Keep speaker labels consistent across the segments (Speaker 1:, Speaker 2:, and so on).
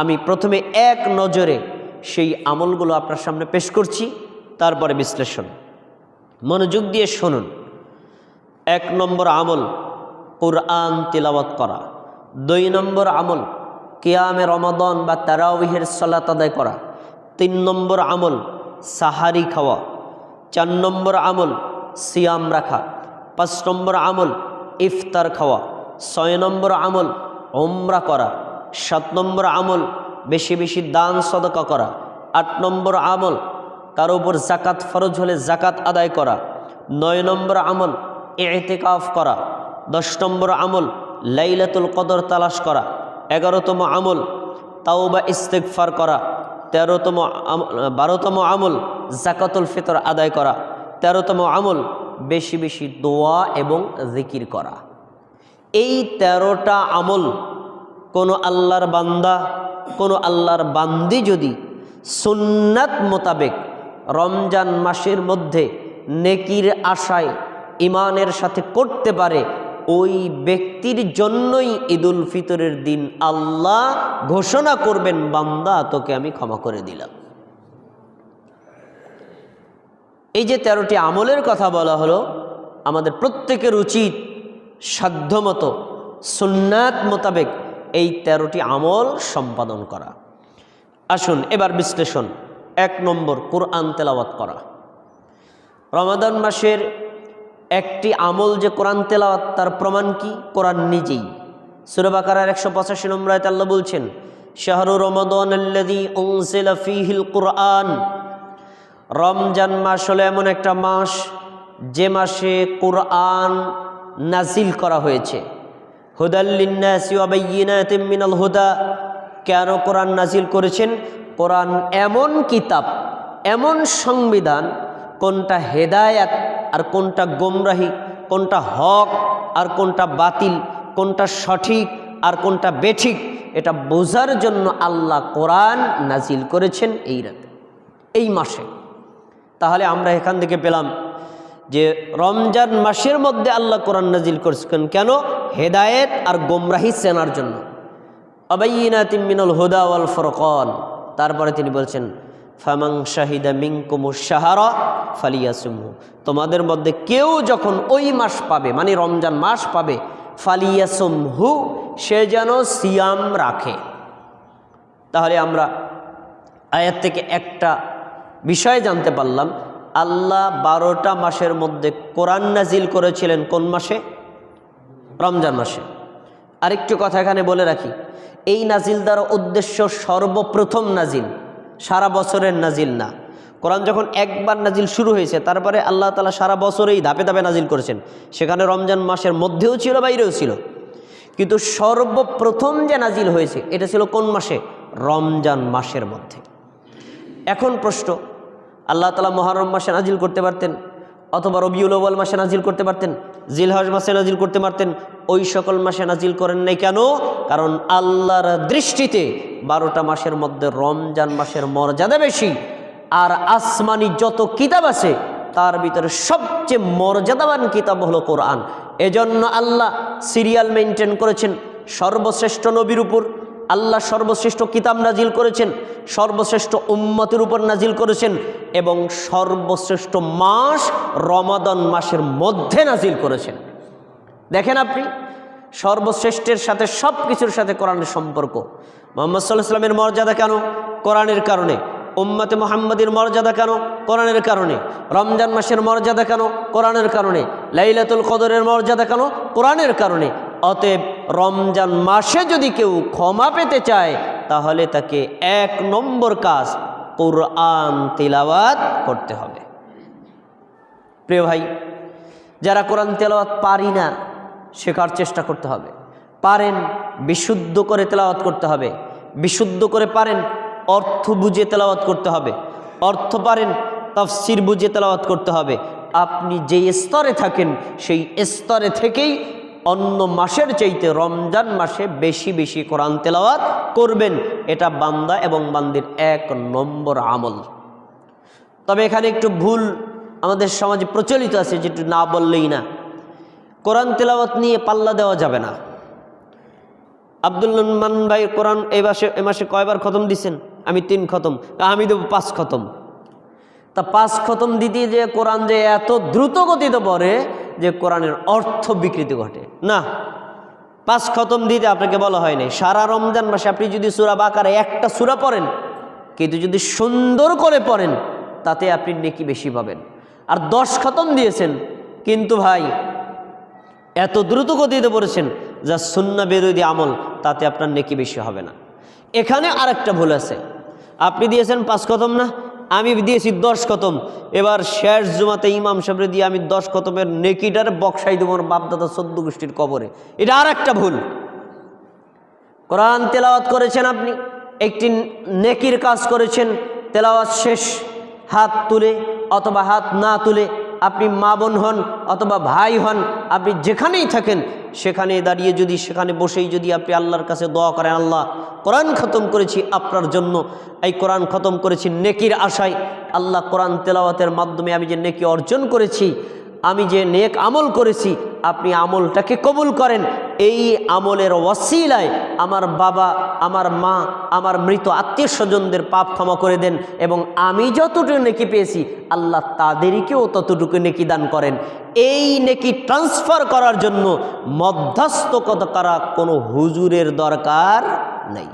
Speaker 1: আমি প্রথমে এক নজরে সেই আমলগুলো আপনার সামনে পেশ করছি, তারপরে বিশ্লেষণ। মনোযোগ দিয়ে শুনুন। এক নম্বর আমল, কোরআন তিলাওয়াত করা। দুই নম্বর আমল, কেয়ামে রমাদন বা তারাউহের সলাত আদায় করা। তিন নম্বর আমল, সাহারি খাওয়া। চার নম্বর আমল, সিয়াম রাখা। পাঁচ নম্বর আমল, ইফতার খাওয়া। ছয় নম্বর আমল ওমরা করা। সাত নম্বর আমল, বেশি বেশি দান, সদকা করা। আট নম্বর আমল, কারও উপর জাকাত ফরজ হলে জাকাত আদায় করা। নয় নম্বর আমল এতেকাফ করা। দশ নম্বর আমল, লাইলাতুল কদর তালাশ করা। এগারোতম আমল, তাওবা ইস্তেকফার করা। তেরোতম বারোতম আমল জাকাতুল ফিতর আদায় করা। তেরোতম আমল, বেশি বেশি দোয়া এবং জিকির করা। এই তেরোটা আমল কোনো আল্লাহর বান্দা, কোনো আল্লাহর বান্দি যদি সুন্নাত মোতাবেক রমজান মাসের মধ্যে নেকির আশায় ইমানের সাথে করতে পারে, ওই ব্যক্তির জন্যই ঈদুল ফিতরের দিন আল্লাহ ঘোষণা করবেন, বান্দা তোকে আমি ক্ষমা করে দিলাম। এই যে তেরোটি আমলের কথা বলা হলো, আমাদের প্রত্যেকের উচিত সাধ্যমতো সুন্নাত মোতাবেক এই তেরোটি আমল সম্পাদন করা। আসুন, এবার বিশ্লেষণ। এক নম্বর, কোরআন তেলাওয়াত করা। রমাদান মাসের একটি আমল যে কোরআন তেলাওয়াত, তার প্রমাণ কি? কোরআন নিজেই। সুরবাকার একশো পঁচাশি নম্বর আল্লাহ বলছেন, শাহরু রমাদান কোরআন। রমজান মাস হলো এমন একটা মাস, যে মাসে কোরআন নাজিল করা হয়েছে। হুদাল্লিনাসিমিনাল হুদা। কেন কোরআন নাজিল করেছেন? কোরআন এমন কিতাব, এমন সংবিধান, কোনটা হেদায়াত আর কোনটা গোমরাহি, কোনটা হক আর কোনটা বাতিল, কোনটা সঠিক আর কোনটা বেঠিক, এটা বোঝার জন্য আল্লাহ কোরআন নাজিল করেছেন এই রাতে, এই মাসে। তাহলে আমরা এখান থেকে পেলাম যে রমজান মাসের মধ্যে আল্লাহ কোরআন নাজিল করছেন কেন? হেদায়েত আর গোমরাহি চেনার জন্য। অবাইনা তিমিনুল হুদা ওয়াল ফরকন। তারপরে তিনি বলছেন ফামাং শাহিদা মিংকুমু সাহারা ফালিয়াসুমু তোমাদের মধ্যে কেউ যখন ওই মাস পাবে মানে রমজান মাস পাবে, ফালিয়াসুমহু, সে যেন সিয়াম রাখে। তাহলে আমরা আয়াত থেকে একটা বিষয় জানতে পারলাম আল্লাহ বারোটা মাসের মধ্যে কোরআন নাজিল করেছিলেন কোন মাসে? রমজান মাসে। আরেকটু কথা এখানে বলে রাখি। এই নাজিল দ্বারা উদ্দেশ্য সর্বপ্রথম নাজিল, সারা বছরের নাজিল না। কোরআন যখন একবার নাজিল শুরু হয়েছে, তারপরে আল্লাহ তালা সারা বছরেই ধাপে ধাপে নাজিল করেছেন। সেখানে রমজান মাসের মধ্যেও ছিল, বাইরেও ছিল। কিন্তু সর্বপ্রথম যে নাজিল হয়েছে, এটা ছিল কোন মাসে? রমজান মাসের মধ্যে। এখন প্রশ্ন আল্লাহ তালা মহারম মাসে নাজিল করতে পারতেন অথবা রবিউল আউ্বাল মাসে নাজিল করতে পারতেন, জিলহজ মাসে নাজিল করতে পারতেন, ওই সকল মাসে নাজিল করেন নাই কেন? কারণ আল্লাহর দৃষ্টিতে বারোটা মাসের মধ্যে রমজান মাসের মর্যাদা বেশি আর আসমানি যত কিতাব আছে তার ভিতরে সবচেয়ে মর্যাদাবান কিতাব হলো কোরআন। এজন্য আল্লাহ সিরিয়াল মেনটেন করেছেন সর্বশ্রেষ্ঠ নবীর উপর আল্লাহ সর্বশ্রেষ্ঠ কিতাব নাজিল করেছেন, সর্বশ্রেষ্ঠ উম্মতের উপর নাজিল করেছেন এবং সর্বশ্রেষ্ঠ মাস রমাদন মাসের মধ্যে নাজিল করেছেন। দেখেন আপনি, সর্বশ্রেষ্ঠের সাথে সব কিছুর সাথে কোরআনের সম্পর্ক। মোহাম্মদ সাল্লাহ সাল্লামের মর্যাদা কেন? কোরআনের কারণে। উম্মতে মোহাম্মদের মর্যাদা কেন? কোরআনের কারণে। রমজান মাসের মর্যাদা কেন? কোরআনের কারণে। লাইলাতুল কদরের মর্যাদা কেন? কোরআনের কারণে। অতএব রমজান মাসে যদি কেউ ক্ষমা পেতে চায়, তাহলে তাকে এক নম্বর কাজ কোরআন তিলাওয়াত করতে হবে। প্রিয় ভাই, যারা কোরআন তেলাওয়াত পারি না, শেখার চেষ্টা করতে হবে। পারেন, বিশুদ্ধ করে তেলাওয়াত করতে হবে। বিশুদ্ধ করে পারেন, অর্থ বুঝে তেলাওয়াত করতে হবে। অর্থ পারেন, তফসির বুঝে তেলাওয়াত করতে হবে। আপনি যেই স্তরে থাকেন, সেই স্তরে থেকেই অন্য মাসের চাইতে রমজান মাসে বেশি বেশি কোরআন তেলাওয়াত করবেন। এটা বান্দা এবং বান্দির এক নম্বর আমল। তবে এখানে একটু ভুল আমাদের সমাজে প্রচলিত আছে, যেটু না বললেই না। কোরআন তেলাওয়াত নিয়ে পাল্লা দেওয়া যাবে না। আব্দুল্লমান ভাই কোরআন এই মাসে এ মাসে কয়বার খতম দিছেন? আমি তিন খতম। আমি দেবো পাঁচ খতম। তা পাঁচ খতম দিতে যে কোরআন যে এত দ্রুত গতিতে পড়ে যে কোরআনের অর্থ বিকৃতি ঘটে। না, পাঁচ খতম দিতে আপনাকে বলা হয় নাই। সারা রমজান মাসে আপনি যদি সুরা বাকারে একটা সুরা পড়েন, কিন্তু যদি সুন্দর করে পড়েন, তাতে আপনি নেকি বেশি পাবেন। আর দশ খতম দিয়েছেন, কিন্তু ভাই, এত দ্রুত গতিতে পড়েছেন, যা সুন্না বিরোধী আমল, তাতে আপনার নেকি বেশি হবে না। এখানে আরেকটা ভুল আছে। আপনি দিয়েছেন পাঁচ খতম না আমি দিয়েছি দশ কতম এবার শেষ জুমাতে ইমাম সাহেবরে দিয়ে আমি দশ কতমের নেকিটার বক্সাই দেবো আমার বাপদাদা সদ্য গোষ্ঠীর কবরে। এটা আর একটা ভুল। কোরআন তেলাওয়াত করেছেন আপনি, একটি নেকির কাজ করেছেন, তেলাওয়াত শেষ, হাত তুলে অথবা হাত না তুলে আপনি মা বোন হন অথবা ভাই হন, আপনি যেখানেই থাকেন, সেখানে দাঁড়িয়ে যদি, সেখানে বসেই যদি আপনি আল্লাহর কাছে দোয়া করেন, আল্লাহ কোরআন খতম করেছি আপনার জন্য। এই কোরআন খতম করেছি নেকির আশায়। আল্লাহ কোরআন তেলাওয়াতের মাধ্যমে আমি যে নেকি অর্জন করেছি, আমি যে নেক আমল করেছি, আপনি আমলটাকে কবুল করেন। এই আমলের ওয়াসিলায় আমার বাবা, আমার মা, আমার মৃত আত্মীয় স্বজনদের পাপ ক্ষমা করে দেন এবং আমি যতটুকু নেকি পেয়েছি, আল্লাহ তাদেরকেও ততটুকু নেকি দান করেন। এই নেকি ট্রান্সফার করার জন্য মধ্যস্থ কত করা কোনো হুজুরের দরকার নেই।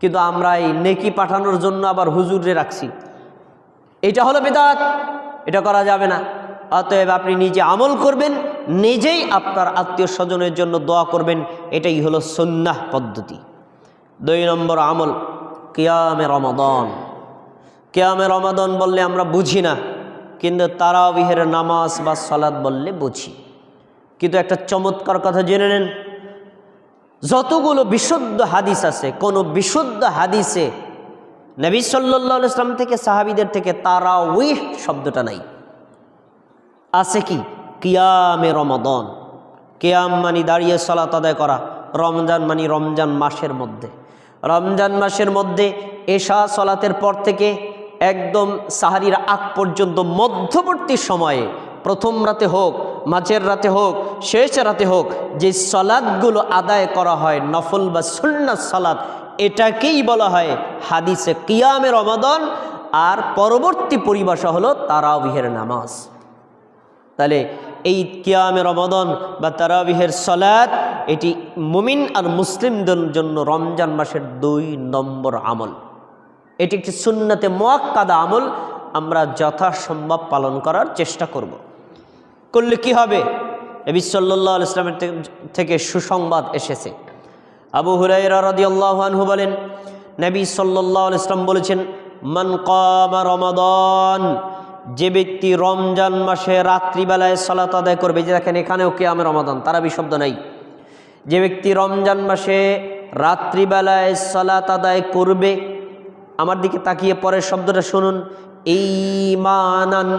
Speaker 1: কিন্তু আমরা এই নেকি পাঠানোর জন্য আবার হুজুরে রাখছি। এটা হলো বেদাত, এটা করা যাবে না। অতএব আপনি নিজে আমল করবেন নিজেই আপনার আত্মীয় স্বজনের জন্য দোয়া করবেন, এটাই হলো সন্ন্যাহ পদ্ধতি। দুই নম্বর আমল, কিয়ামে রমাদন। কিয়ামে রমাদন বললে আমরা বুঝি না, কিন্তু তারা তারাবিহের নামাজ বা সলাদ বললে বুঝি। কিন্তু একটা চমৎকার কথা জেনে নেন, যতগুলো বিশুদ্ধ হাদিস আছে, কোনো বিশুদ্ধ হাদিসে নবী সাল্লাহ ইসলাম থেকে সাহাবিদের থেকে তারা উইহ শব্দটা নাই। আছে কি? কিয়ামে রমদন। কেয়াম মানি দাঁড়িয়ে সলাত আদায় করা, রমজান মানি রমজান মাসের মধ্যে। রমজান মাসের মধ্যে এশা সলাতের পর থেকে একদম সাহারির আগ পর্যন্ত মধ্যবর্তী সময়ে, প্রথম রাতে হোক, মাঝের রাতে হোক, শেষ রাতে হোক, যে সলাদগুলো আদায় করা হয়, নফল বা সুন্নাত সলাদ এটাকেই বলা হয় হাদিসে কিয়ামে রমাদন। আর পরবর্তী পরিভাষা হলো তারাবিহের নামাজ। তাহলে এই কিয়ামে রমাদন বা তারাবিহের সলাদ এটি মুমিন আর মুসলিমদের জন্য রমজান মাসের দুই নম্বর আমল। এটি একটি সুন্নতে মোয়াক্কাদা আমল, আমরা যথাসম্ভব পালন করার চেষ্টা করব। করলে কি হবে? নবী সাল্লাহ ইসলামের থেকে সুসংবাদ এসেছে। আবু হুরাইরা রাদিয়াল্লাহু আনহু বলেন, নবী সাল্লাহ ইসলাম বলেছেন, মান কামা রমাদন যে ব্যক্তি রমজান মাসে রাত্রিবেলায় সলাত আদায় করবে, যে দেখেন এখানেও কে আমি রমাদান, তারা বিশব্দ নাই। যে ব্যক্তি রমজান মাসে রাত্রিবেলায় সলাত আদায় করবে, আমার দিকে তাকিয়ে পরের শব্দটা শুনুন ইমানান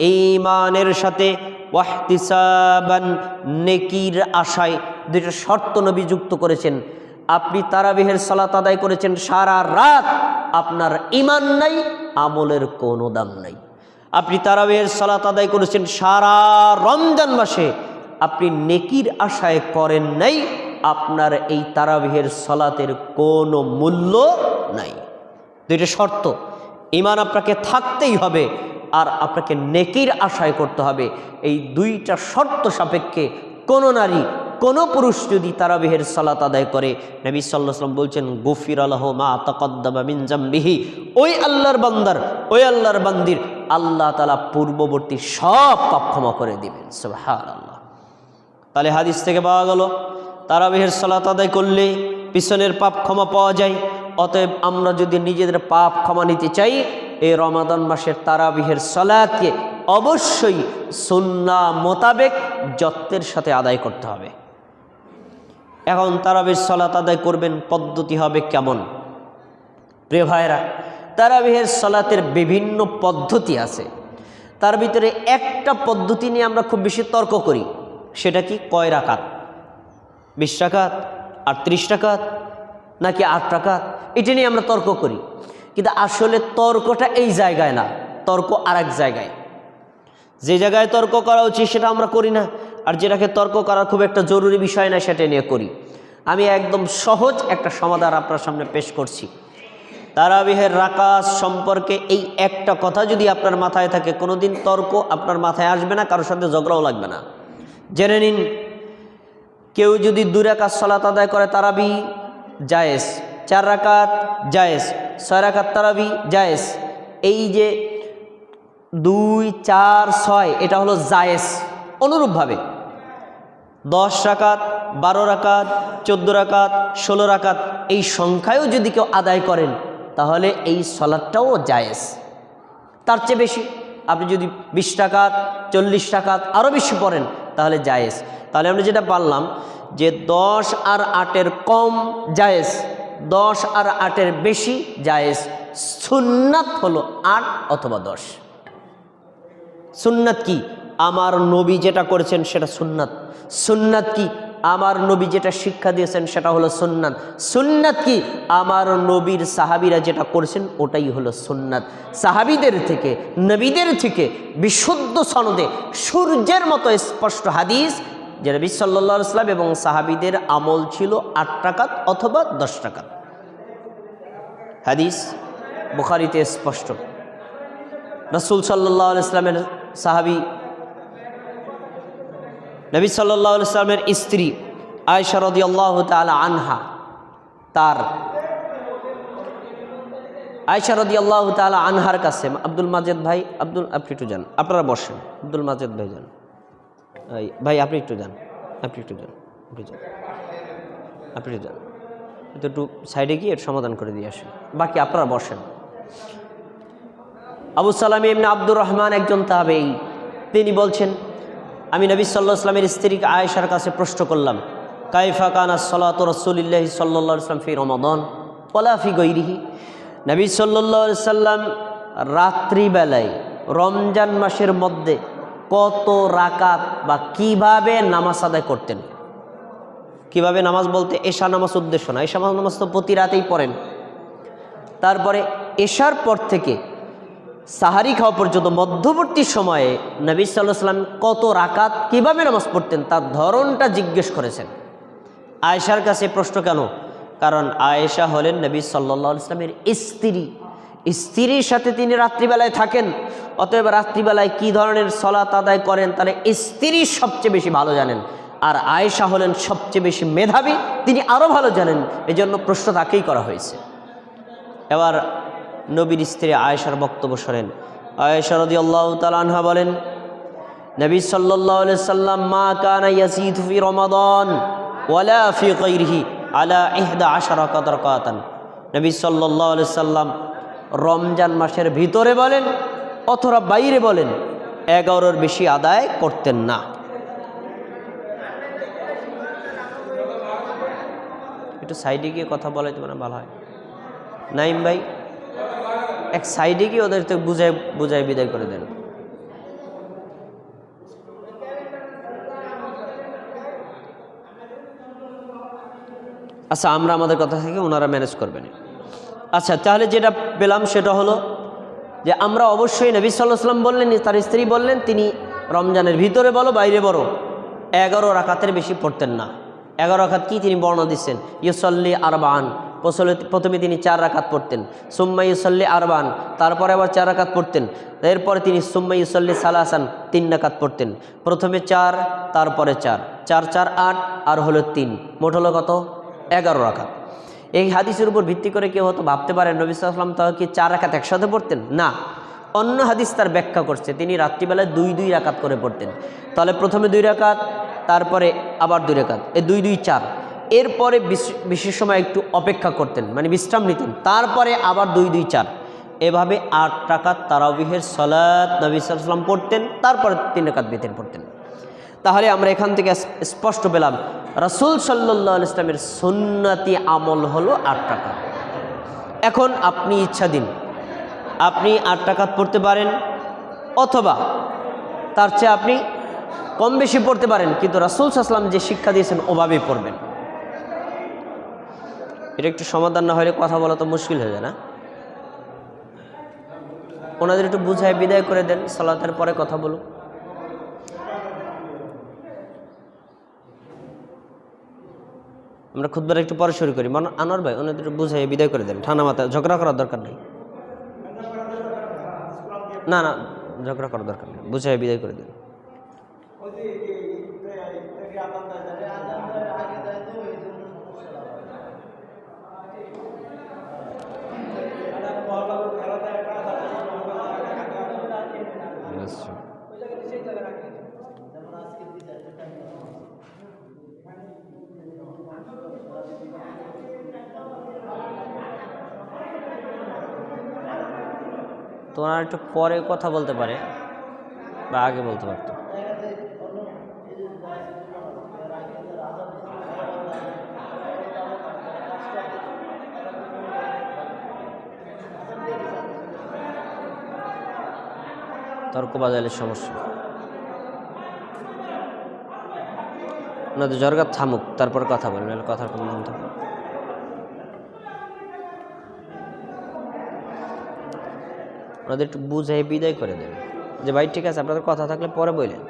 Speaker 1: ইমানের সাথে ওয়াহতিসাবান, নেকির আশায় দুইটা শর্ত নবী যুক্ত করেছেন। আপনি তারাবিহের সালাত আদায় করেছেন সারা রাত, আপনার ইমান নাই, আমলের কোনো দাম নাই। আপনি তারাবিহের সালাত আদায় করেছেন সারা রমজান মাসে, আপনি নেকির আশায় করেন নাই, আপনার এই তারাবিহের সলাতের কোনো মূল্য নাই। দুইটা শর্ত ইমান আপনাকে থাকতেই হবে আর আপনাকে নেকির আশায় করতে হবে। এই দুইটা শর্ত সাপেক্ষে কোনো নারী, কোনো পুরুষ যদি তারাবিহের সালাত আদায় করে, নবী সাল্লাহ সাল্লাম বলছেন গফির আল্লাহ মা তকদ্দামা মিনজাম্বিহি ওই আল্লাহর বান্দার, ওই আল্লাহর বান্দির আল্লাহ তালা পূর্ববর্তী সব পাপ ক্ষমা করে দিবেন। সুবহান আল্লাহ তাহলে হাদিস থেকে পাওয়া গেল, তারাবিহের সলাত আদায় করলে পিছনের পাপ ক্ষমা পাওয়া যায়, অতএব আমরা যদি নিজেদের পাপ ক্ষমা নিতে চাই, এই রমাদান মাসের তারাবিহের সলাতকে অবশ্যই সুন্না মোতাবেক যত্নের সাথে আদায় করতে হবে। এখন তারাবির সলাত আদায় করবেন পদ্ধতি হবে কেমন? প্রিয় ভাইরা তারাবিহের সলাতের বিভিন্ন পদ্ধতি আছে। তার ভিতরে একটা পদ্ধতি নিয়ে আমরা খুব বেশি তর্ক করি, সেটা কি? কয় রাকাত? বিশ টাকাত আটত্রিশ টাকাত নাকি আট টাকাত এটা নিয়ে আমরা তর্ক করি। কিন্তু আসলে তর্কটা এই জায়গায় না, তর্ক আর জায়গায়। যে জায়গায় তর্ক করা উচিত সেটা আমরা করি না, আর যেটাকে তর্ক করার খুব একটা জরুরি বিষয় না, সেটা নিয়ে করি। আমি একদম সহজ একটা সমাধান আপনার সামনে পেশ করছি। তারাবিহের রাকাস সম্পর্কে এই একটা কথা যদি আপনার মাথায় থাকে, কোনোদিন তর্ক আপনার মাথায় আসবে না, কারোর সাথে ঝগড়াও লাগবে না। জেনে নিন, কেউ যদি দুই রাকাত সলাত আদায় করে, তারাবি জায়েজ, চার রাকাত জায়েজ, ছয় রাকাত তারাবি জায়েজ। এই যে দুই, চার, ছয়, এটা হলো জায়েজ, অনুরূপভাবে। দশ রাকাত, বারো রাকাত, চোদ্দ রাকাত, ষোলো রাকাত, এই সংখ্যায়ও যদি কেউ আদায় করেন তাহলে এই সলাদটাও জায়েজ। তার চেয়ে বেশি, আপনি যদি বিশ টাকা চল্লিশ টাকা আরও বেশি পড়েন, তাহলে জায়েজ। তাহলে আমরা যেটা পারলাম যে দশ আর আটের কম জায়েজ, দশ আর আটের বেশি জায়েজ। সুন্নাত হলো আট অথবা দশ। সুন্নাত কি? আমার নবী যেটা করেছেন সেটা সুন্নাত। সুন্নাত কি? আমার নবী যেটা শিক্ষা দিয়েছেন সেটা হলো সুন্নাত। সুন্নাত কি? আমার নবীর সাহাবিরা যেটা করছেন ওটাই হলো সুন্নাত। সাহাবিদের থেকে, নবীদের থেকে বিশুদ্ধ সনদে সূর্যের মতো স্পষ্ট হাদিস যে নবী ইসলাম এবং সাহাবিদের আমল ছিল আট টাকাত অথবা দশ টাকাত হাদিস বুখারিতে স্পষ্ট। রসুল সাল্লাহ ইসলামের সাহাবি নবী সাল্লাহ ইসলামের স্ত্রী আয়সা রদি আল্লাহ তালা আনহা, তার আয়সা রদি আল্লাহ তালা আনহার কাছে, আব্দুল মাজেদ ভাই, আব্দুল, আপনি একটু যান। আপনারা বসেন। আব্দুল মাজেদ ভাই যান। ভাই, আপনি একটু যান। আপনি একটু যান। আপনি যান। আপনি একটু যান। তো একটু সাইডে গিয়ে সমাধান করে দিয়ে আসেন। বাকি আপনারা বসেন। আবু সালাম ইমনা আব্দুর রহমান একজন তাবেই তিনি বলছেন আমি নবী সাল্লাহ ইসলামের স্ত্রীকে আয়েশার কাছে প্রশ্ন করলাম, কাইফা কানা সলাত রসুলিল্লাহি সাল্লা ইসলাম ফি রমাদন পলাফি গৈরিহি নবী সাল্লাহ সাল্লাম রাত্রিবেলায় রমজান মাসের মধ্যে কত রাকাত বা কীভাবে নামাজ আদায় করতেন? কীভাবে নামাজ বলতে এশা নামাজ উদ্দেশ্য না এশা নামাজ তো প্রতি রাতেই পড়েন। তারপরে এশার পর থেকে সাহারি খাওয়া পর্যন্ত মধ্যবর্তী সময়ে নবী সাল্লাহ সাল্লাম কত রাকাত কীভাবে নামাজ পড়তেন তার ধরনটা জিজ্ঞেস করেছেন। আয়েশার কাছে প্রশ্ন কেন? কারণ আয়েশা হলেন নবী সাল্লাহ ইসলামের স্ত্রী। স্ত্রীর সাথে তিনি রাত্রিবেলায় থাকেন। অতএব রাত্রিবেলায় কি ধরনের সলাত আদায় করেন তাহলে স্ত্রী সবচেয়ে বেশি ভালো জানেন। আর আয়েশা হলেন সবচেয়ে বেশি মেধাবী, তিনি আরও ভালো জানেন। এজন্য প্রশ্ন তাকেই করা হয়েছে। এবার নবীর স্ত্রী আয়েশার বক্তব্য শোনেন। আয়েশা রদি আল্লাহ তালানহা বলেন, নবী সাল্লাহ সাল্লাম, মা কানা রমাদান ওয়ালা কাতান নবী সাল্লাহ সাল্লাম রমজান মাসের ভিতরে বলেন, অথবা বাইরে বলেন, এগারোর বেশি আদায় করতেন না। একটু সাইডে গিয়ে কথা বলে তো মানে ভালো হয়। নাইম ভাই? এক সাইডে গিয়ে ওদের তো বুঝায় বুঝায় বিদায় করে দেন। আচ্ছা আমরা আমাদের কথা থেকে ওনারা ম্যানেজ করবেন। আচ্ছা তাহলে যেটা পেলাম সেটা হলো যে আমরা অবশ্যই নবী সাল্লাম বললেন, তার স্ত্রী বললেন, তিনি রমজানের ভিতরে বলো, বাইরে বলো, এগারো রাকাতের বেশি পড়তেন না। এগারো রাকাত কি তিনি বর্ণনা দিচ্ছেন? ইউসল্লি আরবান প্রথমে তিনি চার রাকাত পড়তেন। সুম্মা ইউসল্লি আরবান, তারপরে আবার চার রাকাত পড়তেন। এরপরে তিনি সুম্মা ইউসল্লি সালাসান, তিন রাকাত পড়তেন। প্রথমে চার, তারপরে চার। চার চার, আট, আর হলো তিন। মোট হলো কত? এগারো রাকাত। এই হাদিসের উপর ভিত্তি করে কেউ হয়তো ভাবতে পারেন নবী সাল্লাম তাহলে কি চার রাকাত একসাথে পড়তেন? না। অন্য হাদিস তার ব্যাখ্যা করছে, তিনি রাত্রিবেলায় দুই দুই রাকাত করে পড়তেন। তাহলে প্রথমে দুই রাকাত, তারপরে আবার দুই রাকাত। এই দুই দুই, চার। এরপরে বিশেষ সময় একটু অপেক্ষা করতেন মানে বিশ্রাম নিতেন। তারপরে আবার দুই দুই, চার। এভাবে আট টাকাত তারাবিহের সলাৎ নবী সাল্লাম পড়তেন, তারপরে তিন রাকাত বেতেন পড়তেন। তাহলে আমরা এখান থেকে স্পষ্ট পেলাম, রাসুল সাল্লাহ ইসলামের সুন্নাতি আমল হলো আট টাকা এখন আপনি ইচ্ছা দিন, আপনি আট টাকাত পড়তে পারেন, অথবা তার চেয়ে আপনি কম বেশি পড়তে পারেন, কিন্তু রাসুল সাল্লাম যে শিক্ষা দিয়েছেন, ওভাবেই পড়বেন। এটা একটু সমাধান না হলে কথা বলা তো মুশকিল হয়ে যায় না। ওনাদের একটু বুঝায়, বিদায় করে দেন, সালাতের পরে কথা বলুন। আমরা খুদবার একটু পরে শুরু করি। মন আনোয়ার ভাই, ওনাদের একটু বুঝাই বিদায় করে দেন। ঠান্ডা মাথায় ঝগড়া করার দরকার নেই। না না, ঝগড়া করার দরকার নেই। বুঝাই বিদায় করে দিন আচ্ছা তোমার একটু পরে কথা বলতে পারে বা আগে বলতে পারতো। তর্ক বাজালের সমস্যা। ওনাদের জরগা থামুক, তারপর কথা নাহলে কথার কোনো মন ওনাদের একটু বুঝাই, বিদায় করে দেবেন যে, ভাই, ঠিক আছে, আপনাদের কথা থাকলে পরে বললেন